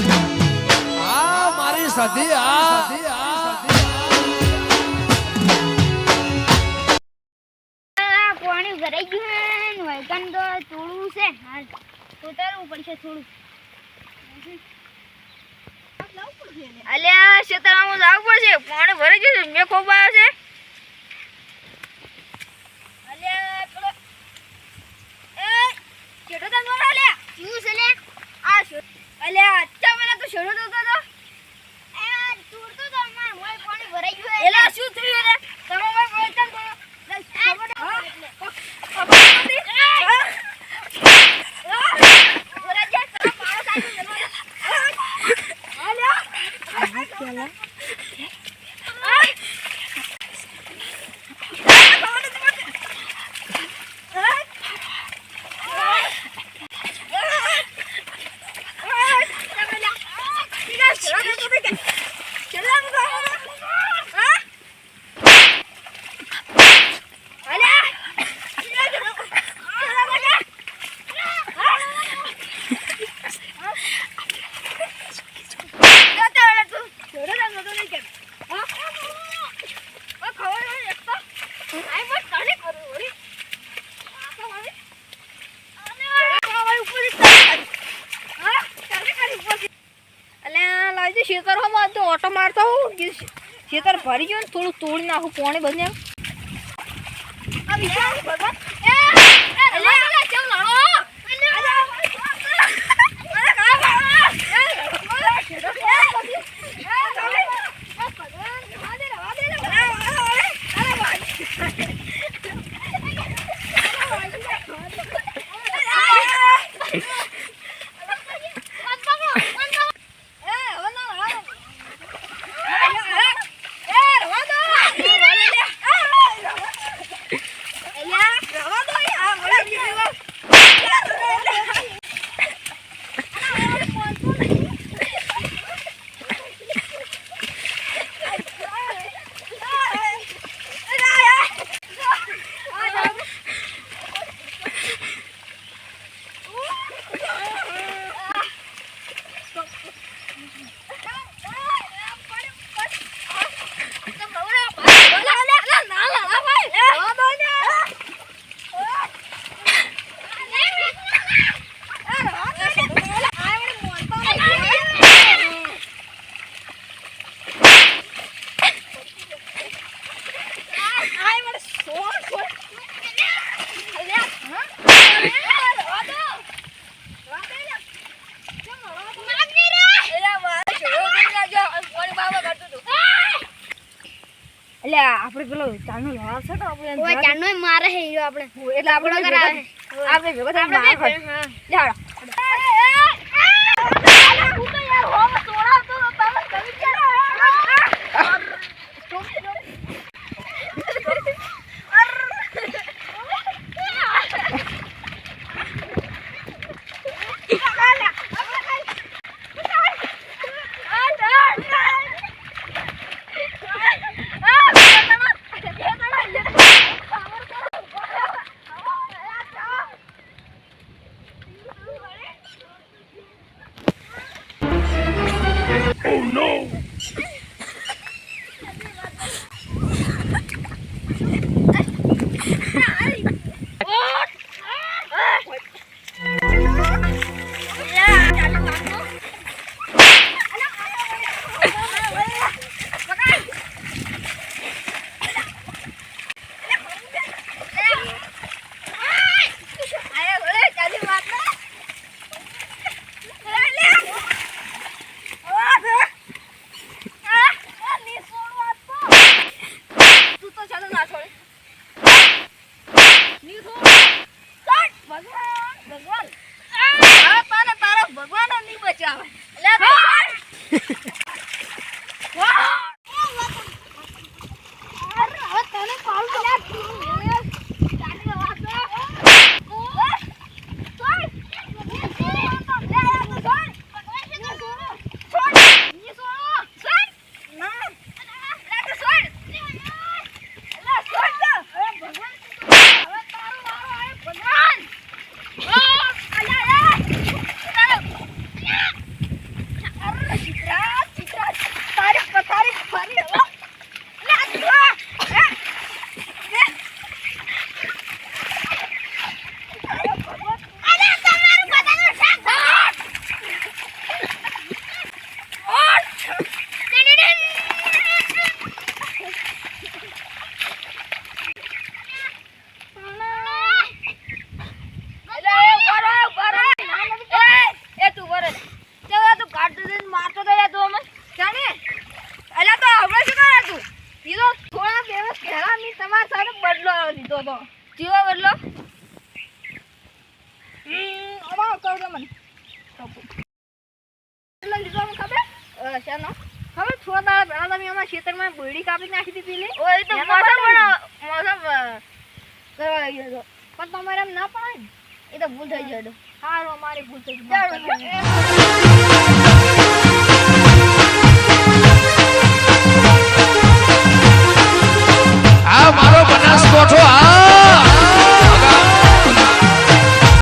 આ ભરાઈ ગયું તો થોડું છે. હાલ ઉતારવું પડશે થોડું. અલ્યા, શેતરામાં લાવવું પડશે. પાણી ભરાઈ ગયું છે, મેં ખૂબ છે અલ્યા પેલો એ શેઠો તો નોર અલ્યા શું છે લે આ શેઠ અલ્યા અચ્છા મને તો શેઠો તો તો એ તૂરતું તો અમાર મોય પાણી ભરાઈ ગયું હે એલા શું થયું રે તમે મને બોલતા જ બોલો. ખબર હા? ખબર નથી? હા? હા? બોલા છે, તમે પાડો સાચું જમવાનું. અલ્યા. હા? ઓટો મારતો હું ખેતર ભરી ગયો ને થોડું તોડી નાખું પોણી બને આ Thank you. આપણે પેલો ચાનો લડાવ છે તો આપણે ઓય ચાનો મારે હે હીરો આપણે. એટલે આપણે કરાવે. આપણે ભેગા આપણે માર હા. જાડો તું તો ચાલો ના છોડે ની છોડ છોડ ભગવાન ભગવાન આ તારે તારો ભગવાન જ નહીં બચાવે લે છોડ હવે તને કોલ ભગવાન કાઢતો જઈને મારતો તો યાર તું અમે જાણે એટલે તો હવે શું કરે તું ઈ તો થોડા દિવસ પહેલા મેં તમારા સાથે લીધો જીવો બદલો. અમારો કહું મને. બદલો લીધો મને ખબર? શાનો? ખબર? થોડા દાડા પહેલા તમે અમારા ખેતરમાં બોયડી કાપી નાખી હતી પેલી ઓય તો મોસમ મોસમ કરવા ગયો હતો. પણ તમારે એમ ના પડાય એ તો ભૂલ થઈ ગયો સારું અમારી ભૂલ થઈ ગઈ.